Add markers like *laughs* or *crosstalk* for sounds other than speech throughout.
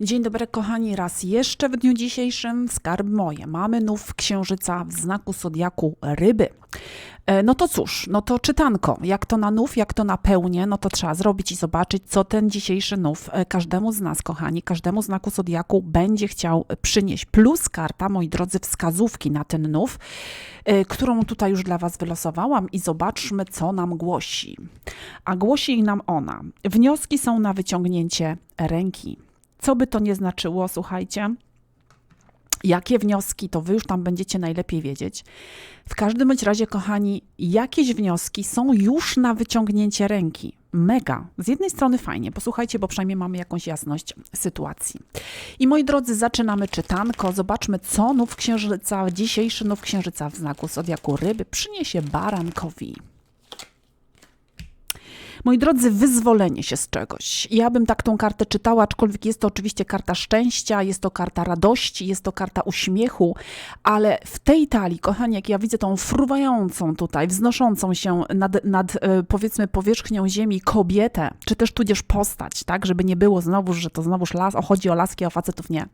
Dzień dobry, kochani, raz jeszcze w dniu dzisiejszym skarb moje. Mamy nów księżyca w znaku zodiaku ryby. E, No to cóż, no to czytanko. Jak to na nów, jak to na pełnię, no to trzeba zrobić i zobaczyć, co ten dzisiejszy nów e, każdemu z nas, kochani, każdemu znaku zodiaku będzie chciał przynieść. Plus karta, moi drodzy, wskazówki na ten nów, e, którą tutaj już dla Was wylosowałam i zobaczmy, co nam głosi. A głosi nam ona. Wnioski są na wyciągnięcie ręki. Co by to nie znaczyło, słuchajcie, Jakie wnioski, to wy już tam będziecie najlepiej wiedzieć. W każdym bądź razie, kochani, jakieś wnioski są już na wyciągnięcie ręki. Mega. Z jednej strony fajnie, posłuchajcie, bo przynajmniej mamy jakąś jasność sytuacji. I moi drodzy, zaczynamy czytanko. Zobaczmy, co nów księżyca, dzisiejszy nów księżyca w znaku zodiaku ryby przyniesie barankowi. Moi drodzy, wyzwolenie się z czegoś. Ja bym tak tą kartę czytała, aczkolwiek jest to oczywiście karta szczęścia, jest to karta radości, jest to karta uśmiechu, ale w tej talii, kochani, jak ja widzę tą fruwającą tutaj, wznoszącą się nad, nad e, powiedzmy powierzchnią ziemi kobietę, czy też tudzież postać, tak, żeby nie było znowu, że to znowuż las, o, chodzi o laski, a o facetów nie.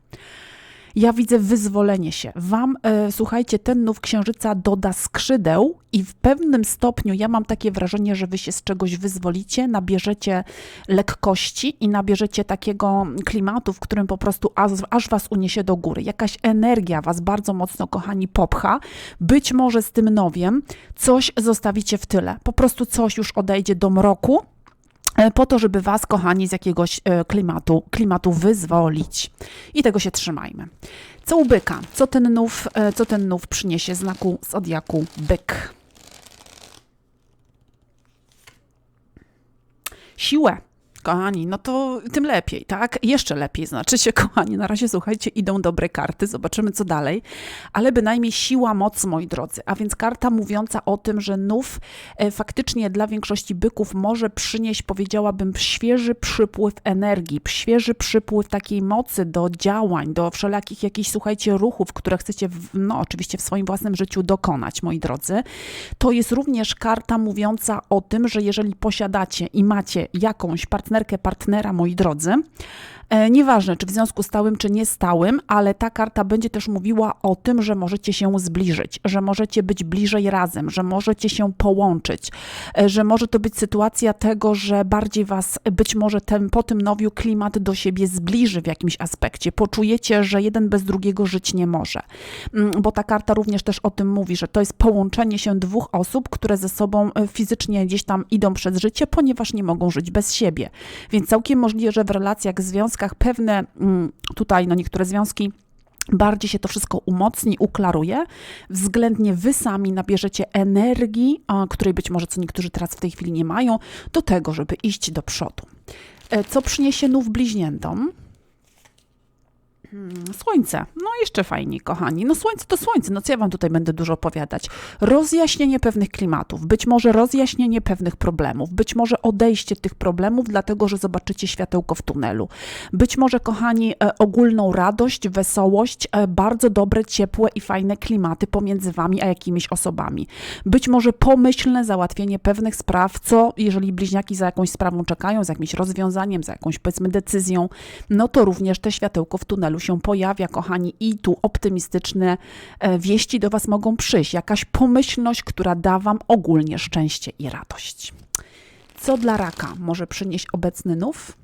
Ja widzę wyzwolenie się. Wam, e, słuchajcie, ten nów księżyca doda skrzydeł i w pewnym stopniu ja mam takie wrażenie, że wy się z czegoś wyzwolicie, nabierzecie lekkości i nabierzecie takiego klimatu, w którym po prostu aż, aż was uniesie do góry. Jakaś energia was bardzo mocno, kochani, popcha. Być może z tym nowiem coś zostawicie w tyle. Po prostu coś już odejdzie do mroku po to, żeby was, kochani, z jakiegoś e, klimatu, klimatu wyzwolić. I tego się trzymajmy. Co u byka? Co ten nów, e, co ten nów przyniesie znaku zodiaku byk? Siłę. Kochani, no to tym lepiej, tak? Jeszcze lepiej, znaczy się, *laughs* kochani, na razie słuchajcie, idą dobre karty, zobaczymy co dalej, ale bynajmniej siła, moc, moi drodzy. A więc karta mówiąca o tym, że nów e, faktycznie dla większości byków może przynieść, powiedziałabym, świeży przypływ energii, świeży przypływ takiej mocy do działań, do wszelakich jakichś, słuchajcie, ruchów, które chcecie, w, no oczywiście w swoim własnym życiu dokonać, moi drodzy. To jest również karta mówiąca o tym, że jeżeli posiadacie i macie jakąś partnerkę, partnera, moi drodzy, E, Nieważne, czy w związku stałym, czy niestałym, ale ta karta będzie też mówiła o tym, że możecie się zbliżyć, że możecie być bliżej razem, że możecie się połączyć, e, że może to być sytuacja tego, że bardziej was być może ten, po tym nowiu klimat do siebie zbliży w jakimś aspekcie. Poczujecie, że jeden bez drugiego żyć nie może. Mm, Bo ta karta również też o tym mówi, że to jest połączenie się dwóch osób, które ze sobą e, fizycznie gdzieś tam idą przez życie, ponieważ nie mogą żyć bez siebie. Więc całkiem możliwe, że w relacjach, związkach pewne mm, tutaj, no niektóre związki bardziej się to wszystko umocni, uklaruje, względnie wy sami nabierzecie energii, której być może co niektórzy teraz w tej chwili nie mają, do tego, żeby iść do przodu. E, Co przyniesie nów bliźniętom? Hmm, Słońce. No jeszcze fajniej, kochani. No słońce to słońce. No co ja wam tutaj będę dużo opowiadać? Rozjaśnienie pewnych klimatów, być może rozjaśnienie pewnych problemów, być może odejście tych problemów, dlatego że zobaczycie światełko w tunelu. Być może, kochani, e, ogólną radość, wesołość, e, bardzo dobre, ciepłe i fajne klimaty pomiędzy wami a jakimiś osobami. Być może pomyślne załatwienie pewnych spraw, co jeżeli bliźniaki za jakąś sprawą czekają, za jakimś rozwiązaniem, za jakąś powiedzmy decyzją, no to również te światełko w tunelu się pojawia, kochani, i tu optymistyczne e, wieści do Was mogą przyjść. Jakaś pomyślność, która da Wam ogólnie szczęście i radość. Co dla raka może przynieść obecny nów?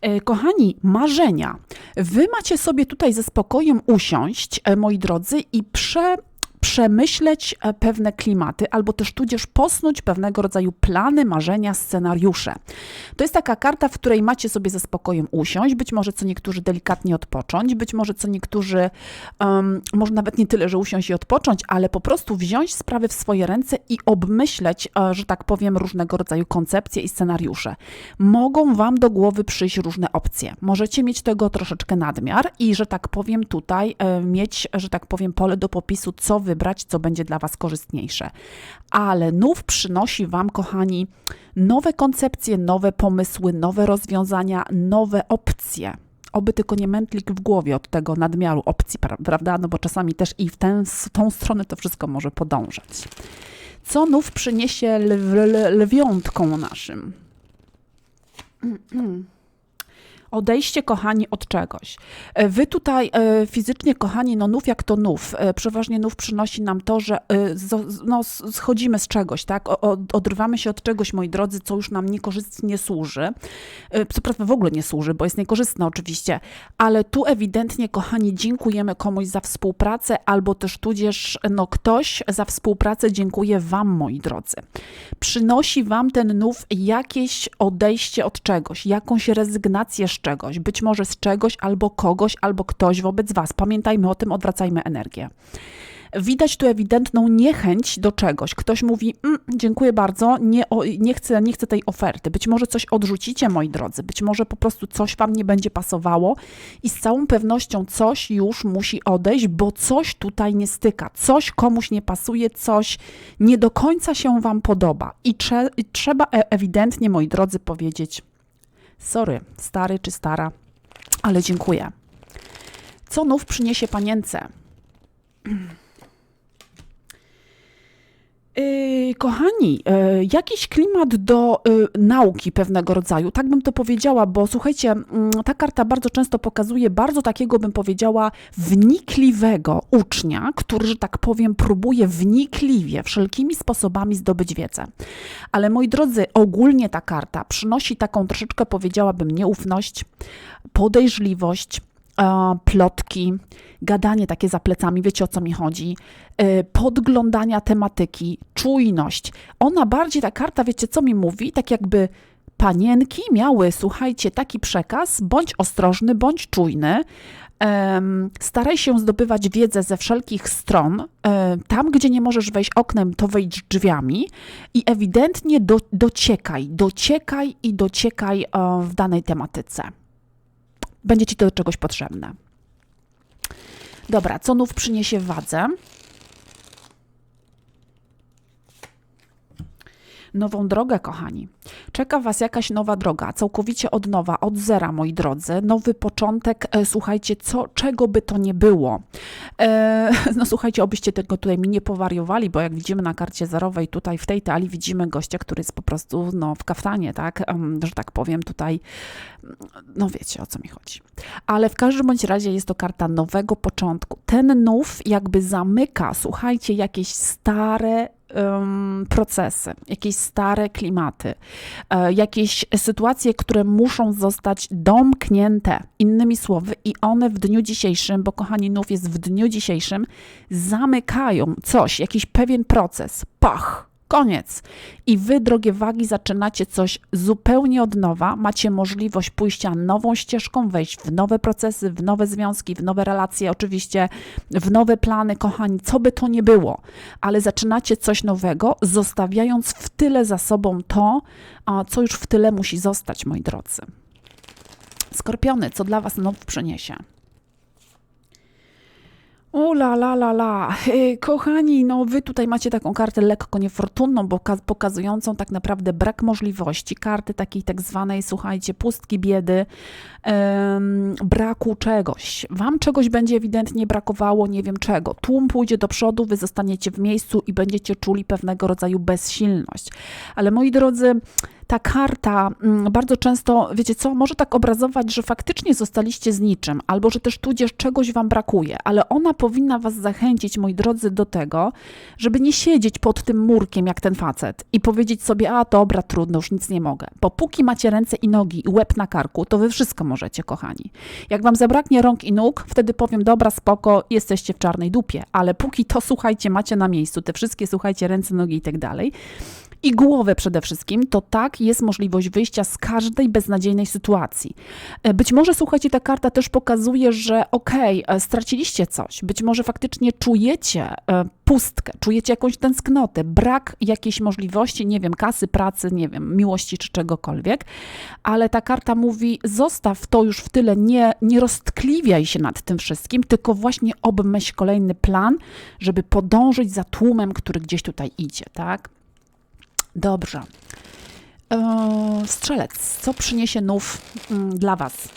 E, Kochani, marzenia. Wy macie sobie tutaj ze spokojem usiąść, e, moi drodzy, i prze, przemyśleć e, pewne klimaty, albo też tudzież posnuć pewnego rodzaju plany, marzenia, scenariusze. To jest taka karta, w której macie sobie ze spokojem usiąść, być może co niektórzy delikatnie odpocząć, być może co niektórzy, um, może nawet nie tyle, że usiąść i odpocząć, ale po prostu wziąć sprawy w swoje ręce i obmyśleć, e, że tak powiem, różnego rodzaju koncepcje i scenariusze. Mogą Wam do głowy przyjść różne opcje. Możecie mieć tego troszeczkę nadmiar i, że tak powiem, tutaj e, mieć, że tak powiem, pole do popisu, co wybrać, co będzie dla Was korzystniejsze. Ale nów przynosi Wam, kochani, nowe koncepcje, nowe pomysły, nowe rozwiązania, nowe opcje. Oby tylko nie mętlik w głowie od tego nadmiaru opcji, pra- prawda? No bo czasami też i w tę, w tą stronę to wszystko może podążać. Co nów przyniesie lw, lw, lwiątką naszym? *clears throat* Odejście, kochani, od czegoś. E, Wy tutaj e, fizycznie, kochani, no nów jak to nów. E, Przeważnie nów przynosi nam to, że no, schodzimy z czegoś, tak? Odrywamy się od czegoś, moi drodzy, co już nam niekorzystnie służy. Co prawda w ogóle nie służy, bo jest niekorzystne oczywiście, ale tu ewidentnie, kochani, dziękujemy komuś za współpracę, albo też tudzież, no ktoś za współpracę dziękuję Wam, moi drodzy. Przynosi Wam ten nów jakieś odejście od czegoś, jakąś rezygnację z czegoś, być może z czegoś, albo kogoś, albo ktoś wobec Was. Pamiętajmy o tym, odwracajmy energię. Widać tu ewidentną niechęć do czegoś. Ktoś mówi, mm, dziękuję bardzo, nie, o, nie, chcę, nie chcę tej oferty. Być może coś odrzucicie, moi drodzy, być może po prostu coś Wam nie będzie pasowało i z całą pewnością coś już musi odejść, bo coś tutaj nie styka, coś komuś nie pasuje, coś nie do końca się Wam podoba. I, trze, i trzeba e- ewidentnie, moi drodzy, powiedzieć, sorry, stary czy stara, ale dziękuję. Co nów przyniesie panience? *clears throat* Yy, kochani, yy, jakiś klimat do yy, nauki pewnego rodzaju, tak bym to powiedziała, bo słuchajcie, mm, ta karta bardzo często pokazuje bardzo takiego, bym powiedziała, wnikliwego ucznia, który, że tak powiem, próbuje wnikliwie, wszelkimi sposobami zdobyć wiedzę. Ale moi drodzy, ogólnie ta karta przynosi taką troszeczkę, powiedziałabym, nieufność, podejrzliwość, plotki, gadanie takie za plecami, wiecie o co mi chodzi, e, podglądania tematyki, czujność. Ona bardziej, ta karta, wiecie co mi mówi, tak jakby panienki miały, słuchajcie, taki przekaz, bądź ostrożny, bądź czujny, staraj się zdobywać wiedzę ze wszelkich stron. E, Tam, gdzie nie możesz wejść oknem, to wejdź drzwiami i ewidentnie do, dociekaj, dociekaj i dociekaj e, w danej tematyce. Będzie ci to do czegoś potrzebne. Dobra, co nów przyniesie wadze? Nową drogę, kochani. Czeka Was jakaś nowa droga, całkowicie od nowa, od zera, moi drodzy. Nowy początek, e, słuchajcie, co, czego by to nie było. E, *laughs* no słuchajcie, obyście tego tutaj mi nie powariowali, bo jak widzimy na karcie zerowej, tutaj w tej talii widzimy gościa, który jest po prostu no, w kaftanie, tak, że tak powiem, tutaj, no wiecie o co mi chodzi. Ale w każdym bądź razie jest to karta nowego początku. Ten nów jakby zamyka, słuchajcie, jakieś stare procesy, jakieś stare klimaty, e, jakieś sytuacje, które muszą zostać domknięte. Innymi słowy, i one w dniu dzisiejszym, bo kochani, nów jest w dniu dzisiejszym, zamykają coś, jakiś pewien proces. Pach! Koniec. I wy, drogie wagi, zaczynacie coś zupełnie od nowa. Macie możliwość pójścia nową ścieżką, wejść w nowe procesy, w nowe związki, w nowe relacje, oczywiście w nowe plany, kochani, co by to nie było, ale zaczynacie coś nowego, zostawiając w tyle za sobą to, co już w tyle musi zostać, moi drodzy. Skorpiony, co dla was now przyniesie? O la la la la. E, Kochani, no wy tutaj macie taką kartę lekko niefortunną, bo ka- pokazującą tak naprawdę brak możliwości, karty takiej tak zwanej, słuchajcie, pustki biedy, braku czegoś. Wam czegoś będzie ewidentnie brakowało, nie wiem czego. Tłum pójdzie do przodu, wy zostaniecie w miejscu i będziecie czuli pewnego rodzaju bezsilność. Ale moi drodzy, ta karta mm, bardzo często, wiecie co, może tak obrazować, że faktycznie zostaliście z niczym, albo że też tudzież czegoś wam brakuje, ale ona powinna was zachęcić, moi drodzy, do tego, żeby nie siedzieć pod tym murkiem jak ten facet i powiedzieć sobie, a dobra, trudno, już nic nie mogę. Bo póki macie ręce i nogi i łeb na karku, to wy wszystko możecie, kochani. Jak wam zabraknie rąk i nóg, wtedy powiem, dobra, spoko, jesteście w czarnej dupie, ale póki to, słuchajcie, macie na miejscu, te wszystkie, słuchajcie, ręce, nogi i tak dalej, i głowę przede wszystkim, to tak jest możliwość wyjścia z każdej beznadziejnej sytuacji. E, Być może, słuchajcie, ta karta też pokazuje, że okej, e, straciliście coś, być może faktycznie czujecie e, pustkę, czujecie jakąś tęsknotę, brak jakiejś możliwości, nie wiem, kasy, pracy, nie wiem, miłości czy czegokolwiek, ale ta karta mówi, zostaw to już w tyle, nie, nie roztkliwiaj się nad tym wszystkim, tylko właśnie obmyśl kolejny plan, żeby podążyć za tłumem, który gdzieś tutaj idzie, tak? Dobrze. Eee, strzelec, co przyniesie nów mm, dla Was?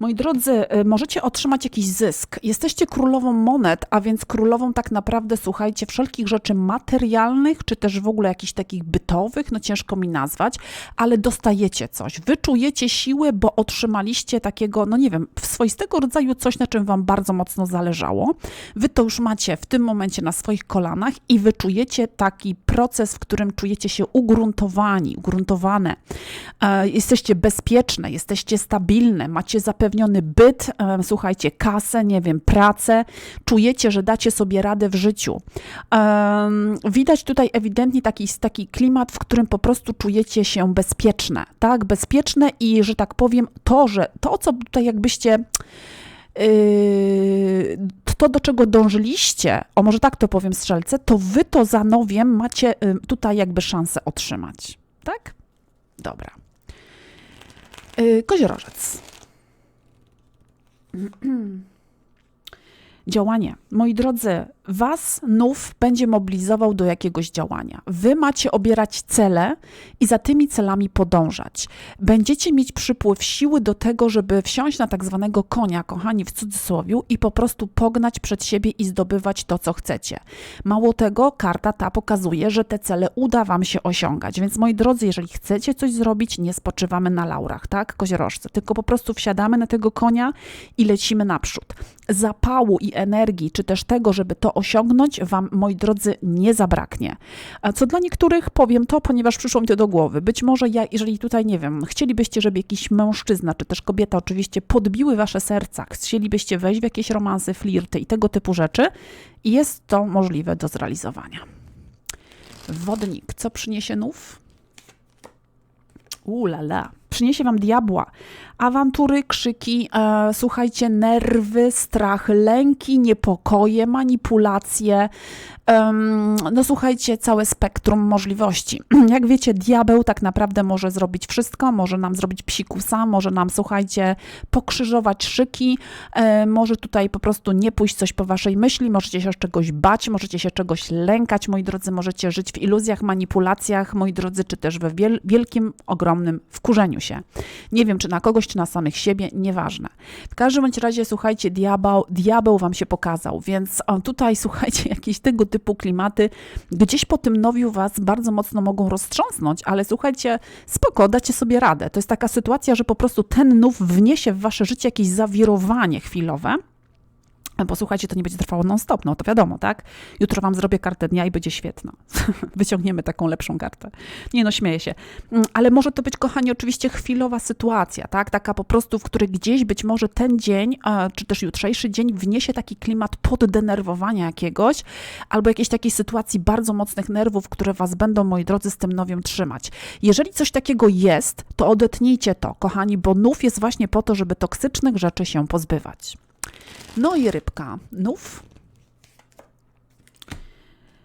Moi drodzy, y, możecie otrzymać jakiś zysk. Jesteście królową monet, a więc królową tak naprawdę, słuchajcie, wszelkich rzeczy materialnych, czy też w ogóle jakichś takich bytowych, no ciężko mi nazwać, ale dostajecie coś. Wyczujecie siłę, bo otrzymaliście takiego, no nie wiem, swoistego rodzaju coś, na czym wam bardzo mocno zależało. Wy to już macie w tym momencie na swoich kolanach i wyczujecie taki proces, w którym czujecie się ugruntowani, ugruntowane. E, Jesteście bezpieczne, jesteście stabilne, macie zapewniony byt, e, słuchajcie, kasę, nie wiem, pracę, czujecie, że dacie sobie radę w życiu. Widać tutaj ewidentnie taki, taki klimat, w którym po prostu czujecie się bezpieczne, tak? Bezpieczne i, że tak powiem, to, że to, co tutaj jakbyście yy, to, do czego dążyliście, o może tak to powiem strzelce, to wy to za nowiem macie y, tutaj jakby szansę otrzymać. Tak? Dobra. Yy, koziorożec. *clears throat* Działanie. Moi drodzy, was nów będzie mobilizował do jakiegoś działania. Wy macie obierać cele i za tymi celami podążać. Będziecie mieć przypływ siły do tego, żeby wsiąść na tak zwanego konia, kochani w cudzysłowiu, i po prostu pognać przed siebie i zdobywać to, co chcecie. Mało tego, karta ta pokazuje, że te cele uda wam się osiągać. Więc moi drodzy, jeżeli chcecie coś zrobić, nie spoczywamy na laurach, tak, koziorożce, tylko po prostu wsiadamy na tego konia i lecimy naprzód. Zapału i energii, czy też tego, żeby to osiągnąć, Wam, moi drodzy, nie zabraknie. Co dla niektórych powiem to, ponieważ przyszło mi to do głowy. Być może, ja, jeżeli tutaj, nie wiem, chcielibyście, żeby jakiś mężczyzna, czy też kobieta oczywiście podbiły Wasze serca, chcielibyście wejść w jakieś romanse, flirty i tego typu rzeczy, jest to możliwe do zrealizowania. Wodnik, co przyniesie nów? Ulala. Przyniesie wam diabła. Awantury, krzyki, e, słuchajcie, nerwy, strach, lęki, niepokoje, manipulacje. No słuchajcie, całe spektrum możliwości. *clears throat* Jak wiecie, diabeł tak naprawdę może zrobić wszystko, może nam zrobić psikusa, może nam, słuchajcie, pokrzyżować szyki, e, może tutaj po prostu nie pójść coś po waszej myśli, możecie się czegoś bać, możecie się czegoś lękać, moi drodzy, możecie żyć w iluzjach, manipulacjach, moi drodzy, czy też we wiel- wielkim, ogromnym wkurzeniu się. Nie wiem, czy na kogoś, czy na samych siebie, nieważne. W każdym bądź razie, słuchajcie, diabeł, diabeł wam się pokazał, więc tutaj, *laughs* słuchajcie, jakieś tego typu klimaty gdzieś po tym nowiu was bardzo mocno mogą roztrząsnąć, ale słuchajcie, spoko, dacie sobie radę. To jest taka sytuacja, że po prostu ten nów wniesie w wasze życie jakieś zawirowanie chwilowe, bo słuchajcie, to nie będzie trwało non-stop, no to wiadomo, tak? Jutro wam zrobię kartę dnia i będzie świetna. *laughs* Wyciągniemy taką lepszą kartę. Nie no, śmieję się. Mm, Ale może to być, kochani, oczywiście chwilowa sytuacja, tak? Taka po prostu, w której gdzieś być może ten dzień, czy też jutrzejszy dzień wniesie taki klimat poddenerwowania jakiegoś, albo jakiejś takiej sytuacji bardzo mocnych nerwów, które was będą, moi drodzy, z tym nowiem trzymać. Jeżeli coś takiego jest, to odetnijcie to, kochani, bo nów jest właśnie po to, żeby toksycznych rzeczy się pozbywać. No i rybka. Nów.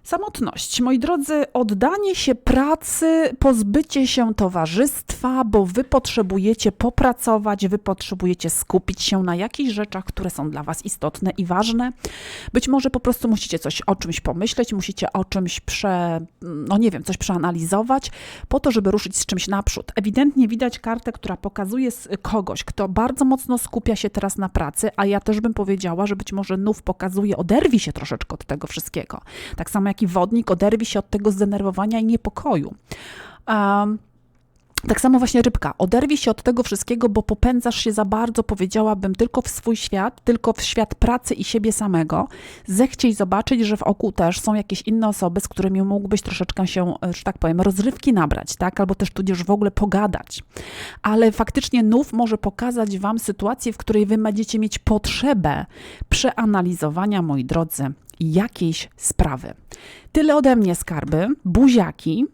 Samotność. Moi drodzy, oddanie się pracy, pozbycie się towarzystwa, bo wy potrzebujecie popracować, wy potrzebujecie skupić się na jakichś rzeczach, które są dla was istotne i ważne. Być może po prostu musicie coś o czymś pomyśleć, musicie o czymś prze, no nie wiem, coś przeanalizować, po to, żeby ruszyć z czymś naprzód. Ewidentnie widać kartę, która pokazuje kogoś, kto bardzo mocno skupia się teraz na pracy, a ja też bym powiedziała, że być może nów pokazuje, oderwij się troszeczkę od tego wszystkiego. Tak samo jak i wodnik, oderwij się od tego zdenerwowania i niepokoju. Um, tak samo właśnie rybka. Oderwij się od tego wszystkiego, bo popędzasz się za bardzo, powiedziałabym, tylko w swój świat, tylko w świat pracy i siebie samego. Zechciej zobaczyć, że wokół też są jakieś inne osoby, z którymi mógłbyś troszeczkę się, e, że tak powiem, rozrywki nabrać, tak? Albo też tudzież w ogóle pogadać. Ale faktycznie nów może pokazać wam sytuację, w której wy będziecie mieć potrzebę przeanalizowania, moi drodzy, jakiejś sprawy. Tyle ode mnie, skarby, buziaki.